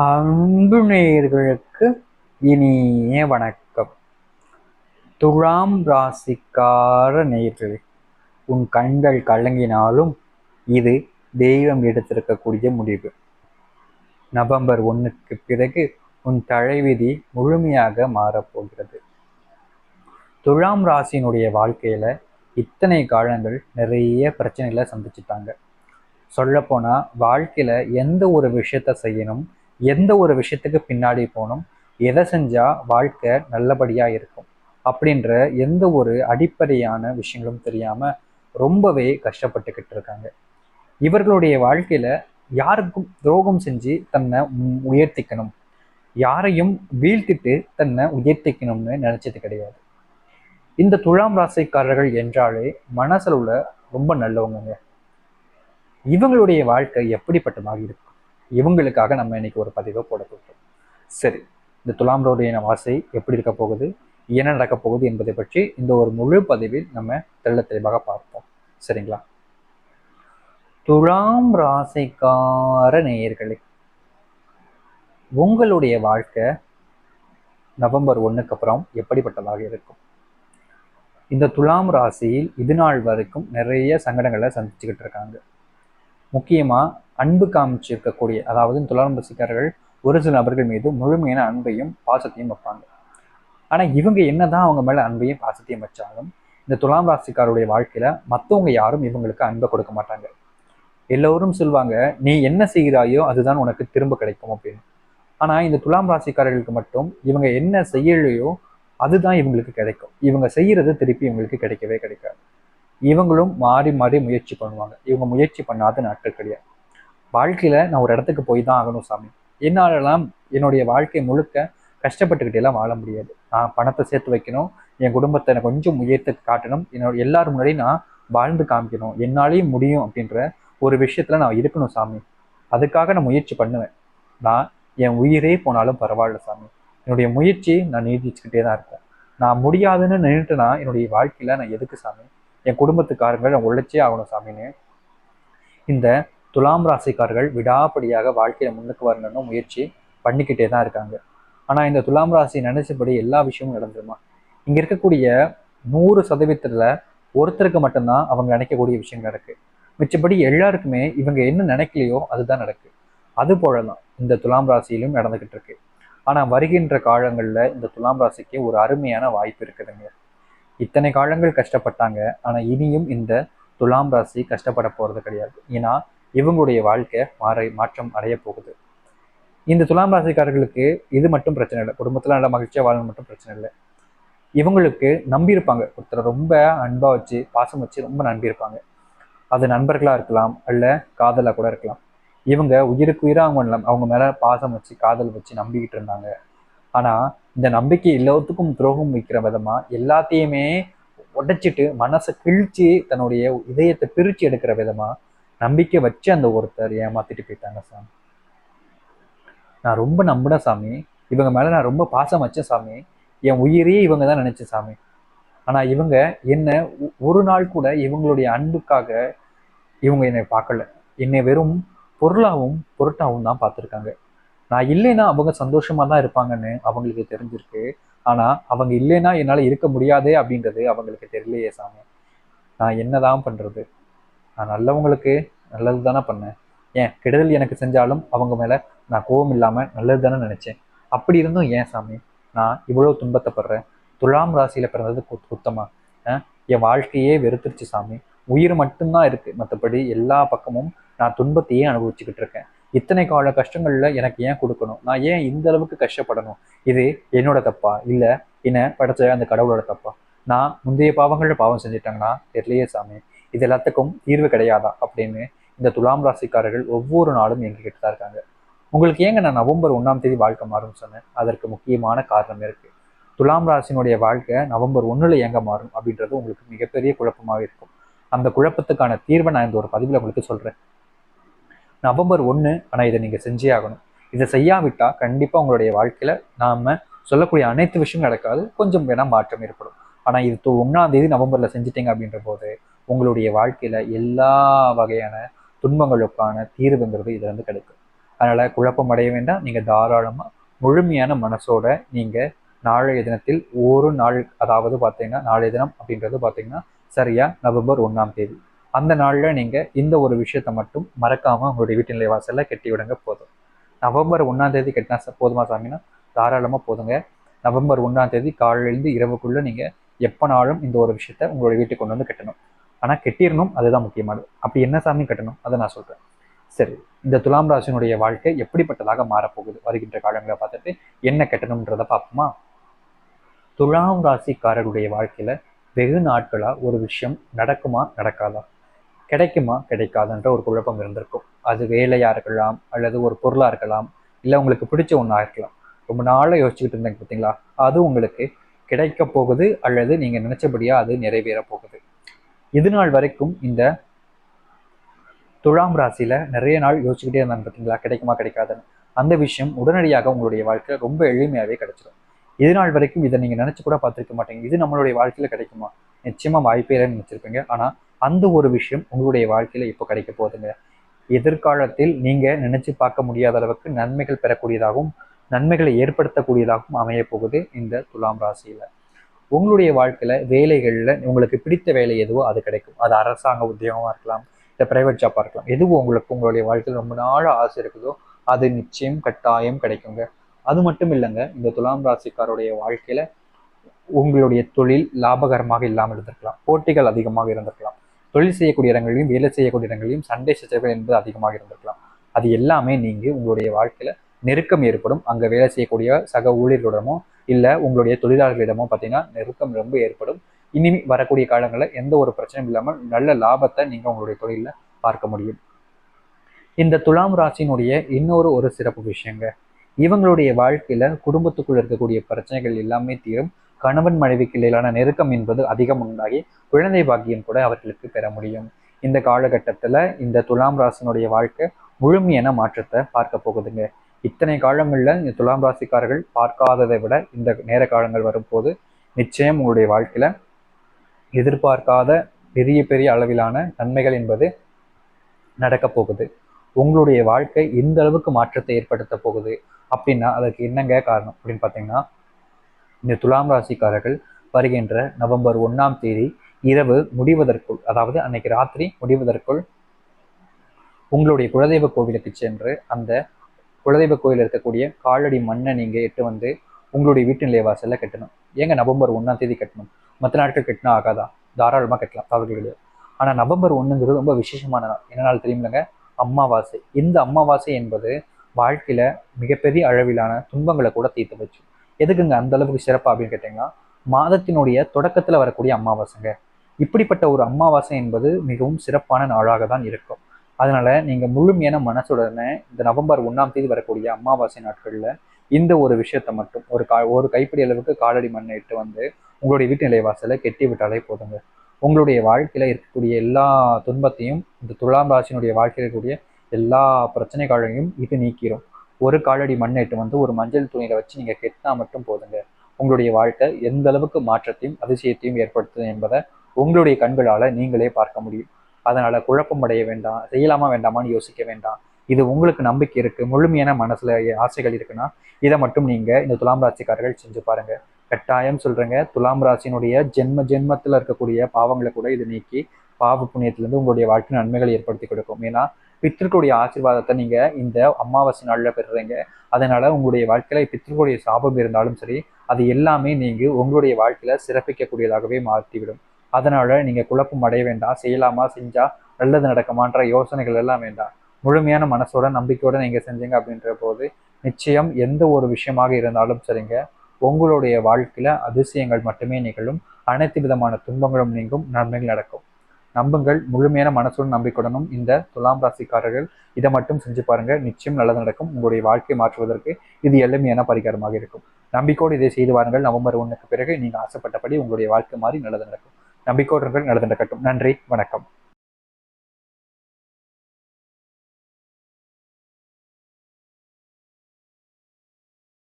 அன்பு நேயர்களுக்கு இனிய வணக்கம். துலாம் ராசிக்கார நேயர்களே உன் கண்கள் கலங்கினாலும் இது தெய்வம் எடுத்திருக்கக்கூடிய முடிவு. நவம்பர் ஒன்றுக்கு பிறகு உன் தலைவிதி முழுமையாக மாறப்போகிறது. துலாம் ராசியினுடைய வாழ்க்கையில இத்தனை காலங்கள் நிறைய பிரச்சனைகளை சந்திச்சுட்டாங்க. சொல்லப்போனால் வாழ்க்கையில் எந்த ஒரு விஷயத்த செய்யணும் எந்த ஒரு விஷயத்துக்கு பின்னாடி போகணும் எதை செஞ்சால் வாழ்க்கை நல்லபடியாக இருக்கும் அப்படின்ற எந்த ஒரு அடிப்படையான விஷயங்களும் தெரியாமல் ரொம்பவே கஷ்டப்பட்டுக்கிட்டு இருக்காங்க. இவர்களுடைய வாழ்க்கையில் யாருக்கும் துரோகம் செஞ்சு தன்னை உம் உயர்த்திக்கணும். யாரையும் வீழ்த்திட்டு தன்னை உயர்த்திக்கணும்னு நினச்சது கிடையாது. இந்த துலாம் ராசிக்காரர்கள் என்றாலே மனசளவுல ரொம்ப நல்லவங்க இவங்களுடைய வாழ்க்கை எப்படிப்பட்டதாக இருக்கும்? இவங்களுக்காக நம்ம இன்னைக்கு ஒரு பதிவை போட போகிறோம். சரி இந்த துலாம் ரோடைய வாசை எப்படி இருக்க போகுது என்ன நடக்க போகுது என்பதை பற்றி இந்த ஒரு முழு பதிவில் நம்ம தெள்ள தெளிவாக பார்ப்போம். சரிங்களா? துலாம் ராசிக்கார நேயர்களே உங்களுடைய வாழ்க்கை நவம்பர் ஒன்றுக்கு அப்புறம் எப்படிப்பட்டதாக இருக்கும்? இந்த துலாம் ராசியில் இது நாள் வரைக்கும் நிறைய சங்கடங்களை சந்திச்சுக்கிட்டு இருக்காங்க. முக்கியமாக அன்பு காமிச்சிருக்கக்கூடிய அதாவது துலாம் ராசிக்காரர்கள் ஒரு சில நபர்கள் மீது முழுமையான அன்பையும் பாசத்தையும் வைப்பாங்க. ஆனால் இவங்க என்னதான் அவங்க மேலே அன்பையும் பாசத்தையும் வச்சாலும் இந்த துலாம் ராசிக்காரருடைய வாழ்க்கையில் மற்றவங்க யாரும் இவங்களுக்கு அன்பை கொடுக்க மாட்டாங்க. எல்லோரும் சொல்லுவாங்க நீ என்ன செய்கிறாயோ அதுதான் உனக்கு திரும்ப கிடைக்கும் அப்படின்னு. ஆனால் இந்த துலாம் ராசிக்காரர்களுக்கு மட்டும் இவங்க என்ன செய்யலையோ அதுதான் இவங்களுக்கு கிடைக்கும். இவங்க செய்கிறது திருப்பி இவங்களுக்கு கிடைக்கவே கிடைக்காது. இவங்களும் மாறி மாறி முயற்சி பண்ணுவாங்க. இவங்க முயற்சி பண்ணாத நாட்கள் கிடையாது. வாழ்க்கையில நான் ஒரு இடத்துக்கு போய் தான் ஆகணும் சாமி. என்னாலலாம் என்னுடைய வாழ்க்கை முழுக்க கஷ்டப்பட்டுக்கிட்டே எல்லாம் வாழ முடியாது. நான் பணத்தை சேர்த்து வைக்கணும். என் குடும்பத்தை எனக்கு கொஞ்சம் உயர்த்து காட்டணும். என்னோட எல்லாரும் முன்னாடி நான் வாழ்ந்து காமிக்கணும். என்னாலேயும் முடியும் அப்படின்ற ஒரு விஷயத்துல நான் இருக்கணும் சாமி. அதுக்காக நான் முயற்சி பண்ணுவேன். நான் என் உயிரே போனாலும் பரவாயில்ல சாமி. என்னுடைய முயற்சி நான் நீடிச்சுக்கிட்டே தான் இருப்பேன். நான் முடியாதுன்னு நின்றுட்டுனா என்னுடைய வாழ்க்கையில நான் எதுக்கு சாமி? என் குடும்பத்துக்காரங்கள் நான் உழைச்சே ஆகணும் சாமின்னு. இந்த துலாம் ராசிக்காரர்கள் விடாப்படியாக வாழ்க்கையில் முன்னுக்கு வரணும்னு முயற்சி பண்ணிக்கிட்டே தான் இருக்காங்க. ஆனா இந்த துலாம் ராசி நினைச்சபடி எல்லா விஷயமும் நடந்துருமா? இங்க இருக்கக்கூடிய நூறு சதவீதத்துல ஒருத்தருக்கு மட்டும்தான் அவங்க நினைக்கக்கூடிய விஷயம் நடக்கு. மிச்சபடி எல்லாருக்குமே இவங்க என்ன நினைக்கலையோ அதுதான் நடக்கு. அது போலதான் இந்த துலாம் ராசியிலும் நடந்துகிட்டு இருக்கு. ஆனா வருகின்ற காலங்கள்ல இந்த துலாம் ராசிக்கு ஒரு அருமையான வாய்ப்பு இருக்குதுங்க. இத்தனை காலங்கள் கஷ்டப்பட்டாங்க. ஆனா இனியும் இந்த துலாம் ராசி கஷ்டப்பட போறது கிடையாது. ஏன்னா இவங்களுடைய வாழ்க்கை மாற மாற்றம் அடைய போகுது. இந்த துலாம் ராசிக்காரர்களுக்கு இது மட்டும் பிரச்சனை இல்லை. குடும்பத்துல நல்ல மகிழ்ச்சியா வாழணும் மட்டும் பிரச்சனை இல்லை. இவங்களுக்கு நம்பியிருப்பாங்க. ஒருத்தர் ரொம்ப அன்பா வச்சு பாசம் வச்சு ரொம்ப நம்பியிருப்பாங்க. அது நண்பர்களா இருக்கலாம் அல்ல காதலா கூட இருக்கலாம். இவங்க உயிருக்கு உயிராக அவங்க அவங்க மேல பாசம் வச்சு காதல் வச்சு நம்பிக்கிட்டு இருந்தாங்க. ஆனா இந்த நம்பிக்கை எல்லாத்துக்கும் துரோகம் வைக்கிற விதமா எல்லாத்தையுமே உடைச்சிட்டு மனசை கிழிச்சு தன்னுடைய இதயத்தை பிரித்து எடுக்கிற விதமா நம்பிக்கை வச்சு அந்த ஒருத்தர் ஏமாத்திட்டு போயிட்டாங்க சாமி. நான் ரொம்ப நம்பினேன் சாமி. இவங்க மேலே நான் ரொம்ப பாசம் வச்சேன் சாமி. என் உயிரையே இவங்க தான் நினச்சேன் சாமி. ஆனால் இவங்க என்ன ஒரு நாள் கூட இவங்களுடைய அன்புக்காக இவங்க என்னை பார்க்கல. என்னை வெறும் பொருளாகவும் பொருட்டாகவும் தான் பார்த்துருக்காங்க. நான் இல்லைன்னா அவங்க சந்தோஷமா தான் இருப்பாங்கன்னு அவங்களுக்கு தெரிஞ்சிருக்கு. ஆனா அவங்க இல்லைன்னா என்னால் இருக்க முடியாதே அப்படின்றது அவங்களுக்கு தெரியலையே சாமி. நான் என்னதான் பண்றது? நான் நல்லவங்களுக்கு நல்லது தானே பண்ணேன். ஏன்? கெடுதல் எனக்கு செஞ்சாலும் அவங்க மேல நான் கோபம் இல்லாம நல்லது தானே நினைச்சேன். அப்படி இருந்தும் ஏன் சாமி? நான் இவ்வளவு துன்பத்தைப்படுறேன். துலாம் ராசியில பிறந்தது குத்தமா? என் வாழ்க்கையே வெறுத்துருச்சு சாமி. உயிர் மட்டும்தான் இருக்கு. மற்றபடி எல்லா பக்கமும் நான் துன்பத்தையே அனுபவிச்சுக்கிட்டு இருக்கேன். இத்தனை கால கஷ்டங்கள்ல எனக்கு ஏன் கொடுக்கணும்? நான் ஏன் இந்த அளவுக்கு கஷ்டப்படணும்? இது என்னோட தப்பா? இல்ல என்ன படைச்ச அந்த கடவுளோட தப்பா? நான் முந்தைய பாவங்கள்ல பாவம் செஞ்சுட்டாங்கன்னா தெரியலையே சாமி. இது எல்லாத்துக்கும் தீர்வு கிடையாதா? அப்படின்னு இந்த துலாம் ராசிக்காரர்கள் ஒவ்வொரு நாளும் எங்ககிட்ட தான் இருக்காங்க. உங்களுக்கு ஏங்க நான் நவம்பர் ஒன்றாம் தேதி வாழ்க்கை மாறும்னு சொன்னேன்? அதற்கு முக்கியமான காரணம் இருக்கு. துலாம் ராசினுடைய வாழ்க்கை நவம்பர் ஒன்றுல எங்க மாறும்? அப்படின்றது உங்களுக்கு மிகப்பெரிய குழப்பமாக இருக்கும். அந்த குழப்பத்துக்கான தீர்வை நான் இந்த ஒரு பதிவில் உங்களுக்கு சொல்றேன். நவம்பர் ஒன்று ஆனால் இதை நீங்கள் செஞ்சே ஆகணும். இதை செய்யாவிட்டால் கண்டிப்பாக உங்களுடைய வாழ்க்கையில் நாம் சொல்லக்கூடிய அனைத்து விஷயம் நடக்காது. கொஞ்சம் வேணால் மாற்றம் ஏற்படும். ஆனால் இது ஒன்றாம் தேதி நவம்பரில் செஞ்சிட்டீங்க அப்படின்ற போது உங்களுடைய வாழ்க்கையில் எல்லா வகையான துன்பங்களுக்கான தீர்வுங்கிறது இதுலேருந்து கிடைக்கும். அதனால் குழப்பம் அடைய வேண்டாம். நீங்கள் தாராளமாக முழுமையான மனசோட நீங்கள் நாளைய தினத்தில் ஒரு நாள் அதாவது பார்த்தீங்கன்னா நாளைய தினம் அப்படின்றது பார்த்தீங்கன்னா சரியா நவம்பர் ஒன்றாம் தேதி. அந்த நாளில் நீங்கள் இந்த ஒரு விஷயத்தை மட்டும் மறக்காமல் உங்களுடைய வீட்டின் நிலை வாசலில் கட்டி விடுங்க போதும். நவம்பர் ஒன்றாம் தேதி கட்டினா போதுமா சாமின்னா தாராளமாக போதுங்க. நவம்பர் ஒன்றாம் தேதி காலையிலேருந்து இரவுக்குள்ளே நீங்கள் எப்போனாலும் இந்த ஒரு விஷயத்த உங்களுடைய வீட்டுக்கு கொண்டு வந்து கட்டணும். ஆனால் கெட்டிடணும் அதுதான் முக்கியமானது அப்படி என்ன சாமி கட்டணும்? அதை நான் சொல்கிறேன் சரி இந்த துலாம் ராசினுடைய வாழ்க்கை எப்படிப்பட்டதாக மாறப்போகுது? வருகின்ற காலங்களை பார்த்துட்டு என்ன கட்டணுன்றதை பார்ப்போமா? துலாம் ராசிக்காரருடைய வாழ்க்கையில வெகு நாட்களா ஒரு விஷயம் நடக்குமா நடக்காதா? கிடைக்குமா? கிடைக்காதுன்ற ஒரு குழப்பம் இருந்திருக்கும். அது வேலையா இருக்கலாம் அல்லது ஒரு பொருளா இருக்கலாம் இல்லை உங்களுக்கு பிடிச்ச ஒன்றா இருக்கலாம். ரொம்ப நாளாக யோசிச்சுக்கிட்டு இருந்தாங்க பார்த்தீங்களா அது உங்களுக்கு கிடைக்க போகுது அல்லது நீங்க நினைச்சபடியா அது நிறைவேற போகுது. இது நாள் வரைக்கும் இந்த துலாம் ராசியில் நிறைய நாள் யோசிச்சுக்கிட்டே இருந்தாங்க பார்த்தீங்களா கிடைக்குமா கிடைக்காதுன்னு. அந்த விஷயம் உடனடியாக உங்களுடைய வாழ்க்கையில ரொம்ப எளிமையாவே கிடைச்சிடும் இது நாள் வரைக்கும் இதை நீங்க நினைச்சு கூட பார்த்துருக்க மாட்டீங்க. இது நம்மளுடைய வாழ்க்கையில கிடைக்குமா? நிச்சயமா வாய்ப்பே இல்லைன்னு நினச்சிருப்பீங்க. ஆனா அந்த ஒரு விஷயம் உங்களுடைய வாழ்க்கையில இப்போ கிடைக்க போகுதுங்க. எதிர்காலத்தில் நீங்க நினைச்சு பார்க்க முடியாத அளவுக்கு நன்மைகள் பெறக்கூடியதாகவும் நன்மைகளை ஏற்படுத்தக்கூடியதாகவும் அமைய போகுது இந்த துலாம் ராசியில. உங்களுடைய வாழ்க்கையில வேலைகள்ல உங்களுக்கு பிடித்த வேலை எதுவோ அது கிடைக்கும். அது அரசாங்க உத்தியோகமா இருக்கலாம் இல்லை பிரைவேட் ஜாப்பாக இருக்கலாம். எதுவும் உங்களுக்கு உங்களுடைய வாழ்க்கையில் ரொம்ப நாள் ஆசை இருக்குதோ அது நிச்சயம் கட்டாயம் கிடைக்குங்க. அது மட்டும் இல்லைங்க இந்த துலாம் ராசிக்காருடைய வாழ்க்கையில உங்களுடைய தொழில் லாபகரமாக இல்லாமல் இருந்திருக்கலாம். போட்டிகள் அதிகமாக இருந்திருக்கலாம். தொழில் செய்யக்கூடிய இடங்களிலும் வேலை செய்யக்கூடிய இடங்களிலும் சண்டை சச்சரவுகள் என்பது அதிகமாக இருந்திருக்கலாம். அது எல்லாமே நீங்க உங்களுடைய வாழ்க்கையில நெருக்கம் ஏற்படும். அங்க வேலை செய்யக்கூடிய சக ஊழியர்களிடமோ இல்ல உங்களுடைய தொழிலாளர்களிடமோ பார்த்தீங்கன்னா நெருக்கம் ரொம்ப ஏற்படும். இனிமே வரக்கூடிய காலங்களில் எந்த ஒரு பிரச்சனையும் இல்லாமல் நல்ல லாபத்தை நீங்க உங்களுடைய தொழிலில் பார்க்க முடியும். இந்த துலாம் ராசியினுடைய இன்னொரு ஒரு சிறப்பு விஷயங்க. இவங்களுடைய வாழ்க்கையில குடும்பத்துக்குள்ள இருக்கக்கூடிய பிரச்சனைகள் எல்லாமே தீரும். கணவன் மனைவிக்கு இடையிலான நெருக்கம் என்பது அதிகம் உண்டாகி குழந்தை பாக்கியம் கூட அவர்களுக்கு பெற முடியும். இந்த காலகட்டத்தில் இந்த துலாம் ராசனுடைய வாழ்க்கை முழுமையான மாற்றத்தை பார்க்க போகுதுங்க. இத்தனை காலங்களில் இந்த துலாம் ராசிக்காரர்கள் பார்க்காததை விட இந்த நேர காலங்கள் வரும்போது நிச்சயம் உங்களுடைய வாழ்க்கையில் எதிர்பார்க்காத பெரிய பெரிய அளவிலான நன்மைகள் என்பது நடக்க போகுது. உங்களுடைய வாழ்க்கை எந்த அளவுக்கு மாற்றத்தை ஏற்படுத்த போகுது. அப்படின்னா அதற்கு என்னங்க காரணம் அப்படின்னு பார்த்தீங்கன்னா இந்த துலாம் ராசிக்காரர்கள் வருகின்ற நவம்பர் ஒன்றாம் தேதி இரவு முடிவதற்குள் அதாவது அன்னைக்கு ராத்திரி முடிவதற்குள் உங்களுடைய குலதெய்வ கோவிலுக்கு சென்று அந்த குலதெய்வ கோயில் இருக்கக்கூடிய காலடி மண்ணை நீங்கள் எட்டு வந்து உங்களுடைய வீட்டு நிலைய வாசலில் கட்டணும். ஏங்க நவம்பர் ஒன்றாம் தேதி கட்டணும்? மற்ற நாட்கள் கட்டினா ஆகாதா? தாராளமாக கட்டலாம் தவறு கிடையாது. நவம்பர் ஒன்றுங்கிறது ரொம்ப விசேஷமான நாள். என்ன நாள் தெரியுமில்லங்க? அமாவாசை இந்த அமாவாசை என்பது வாழ்க்கையில் மிகப்பெரிய அளவிலான துன்பங்களை கூட தீர்த்து வச்சு எதுக்குங்க அந்த அளவுக்கு சிறப்பு அப்படின்னு கேட்டீங்கன்னா மாதத்தினுடைய தொடக்கத்தில் வரக்கூடிய அமாவாசைங்க. இப்படிப்பட்ட ஒரு அமாவாசை என்பது மிகவும் சிறப்பான நாளாக தான் இருக்கும். அதனால நீங்கள் முழுமையான மனசுடனே இந்த நவம்பர் ஒன்றாம் தேதி வரக்கூடிய அமாவாசை நாட்களில் இந்த ஒரு விஷயத்தை மட்டும் ஒரு கா ஒரு கைப்பிடி அளவுக்கு காலடி மண்ணை இட்டு வந்து உங்களுடைய வீட்டு நிலைவாசலை கெட்டி விட்டாலே போதுங்க. உங்களுடைய வாழ்க்கையில் இருக்கக்கூடிய எல்லா துன்பத்தையும் இந்த துலாம் ராசியினுடைய வாழ்க்கையில் இருக்கக்கூடிய எல்லா பிரச்சனைகளையும் இது நீக்கிரும். ஒரு காலடி மண்ணேட்டு வந்து ஒரு மஞ்சள் துணியில வச்சு நீங்க கெட்டினா மட்டும் போதுங்க. உங்களுடைய வாழ்க்கை எந்த அளவுக்கு மாற்றத்தையும் அதிசயத்தையும் ஏற்படுத்துது என்பதை உங்களுடைய கண்களால நீங்களே பார்க்க முடியும். அதனால குழப்பம் அடைய வேண்டாம் செய்யலாமா வேண்டாமான்னு யோசிக்க வேண்டாம். இது உங்களுக்கு நம்பிக்கை இருக்கு முழுமையான மனசுல ஆசைகள் இருக்குன்னா இதை மட்டும் நீங்க இந்த துலாம் ராசிக்காரர்கள் செஞ்சு பாருங்க. கட்டாயம் சொல்றேங்க துலாம் ராசியினுடைய ஜென்ம ஜென்மத்தில் இருக்கக்கூடிய பாவங்களை கூட இது நீக்கி பாவ புண்ணியத்திலிருந்து உங்களுடைய வாழ்க்கை நன்மைகளை ஏற்படுத்தி கொடுக்கும். ஏன்னா பித்திருக்களுடைய ஆசீர்வாதத்தை நீங்க இந்த அமாவாசை நாளில் பெறுறீங்க. அதனால உங்களுடைய வாழ்க்கையில பித்திருக்களுடைய சாபம் இருந்தாலும் சரி அது எல்லாமே நீங்க உங்களுடைய வாழ்க்கையில சிறப்பிக்கக்கூடியதாகவே மாற்றிவிடும். அதனால நீங்க குழப்பம் அடைய வேண்டாம். செய்யலாமா செஞ்சா நல்லது நடக்குமான்ற யோசனைகள் எல்லாம் வேண்டாம். முழுமையான மனசோட நம்பிக்கையோட நீங்க செஞ்சீங்க அப்படின்ற போது நிச்சயம் எந்த ஒரு விஷயமாக இருந்தாலும் சரிங்க உங்களுடைய வாழ்க்கையில அதிசயங்கள் மட்டுமே நிகழும். அனைத்து விதமான துன்பங்களும் நீங்கும் நன்மைகள் நடக்கும். நம்புங்கள் முழுமையான மனசுடன் நம்பிக்கையுடனும் இந்த துலாம் ராசிக்காரர்கள் இதை மட்டும் செஞ்சு பாருங்க. நிச்சயம் நல்லது நடக்கும். உங்களுடைய வாழ்க்கை மாற்றுவதற்கு இது எளிமையான பரிகாரமாக இருக்கும். நம்பிக்கோடு இதை செய்து வாருங்கள். நவம்பர் ஒன்றுக்கு பிறகு நீங்கள் ஆசைப்பட்டபடி உங்களுடைய வாழ்க்கை மாறி நல்லது நடக்கும். நம்பிக்கோடுங்கள் நல்லது நடக்கட்டும். நன்றி வணக்கம்.